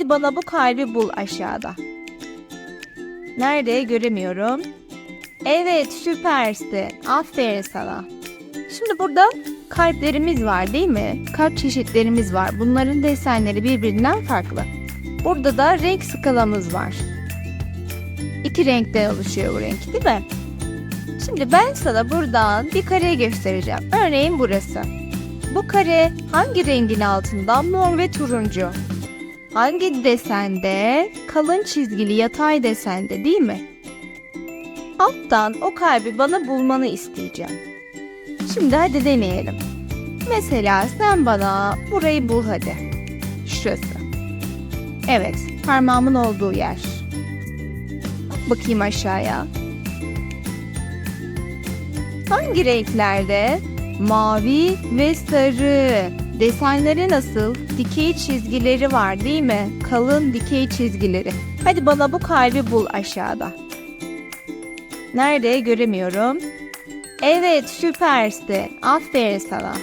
Hadi bana bu kalbi bul aşağıda. Nerede göremiyorum. Evet süpersin. Aferin sana. Şimdi burada kalplerimiz var değil mi? Kalp çeşitlerimiz var. Bunların desenleri birbirinden farklı. Burada da renk skalamız var. İki renkten oluşuyor bu renk değil mi? Şimdi ben sana buradan bir kare göstereceğim. Örneğin burası. Bu kare hangi rengin altında? Mor ve turuncu. Hangi desende? Kalın çizgili yatay desende değil mi? Alttan o kalbi bana bulmanı isteyeceğim. Şimdi hadi deneyelim. Mesela sen bana burayı bul hadi. Şurası. Evet, parmağımın olduğu yer. Bak bakayım aşağıya. Hangi renklerde? Mavi ve sarı. Desenleri nasıl? Dikey çizgileri var değil mi? Kalın dikey çizgileri. Hadi bana bu kalbi bul aşağıda. Nerede göremiyorum. Evet süpersin. Aferin sana.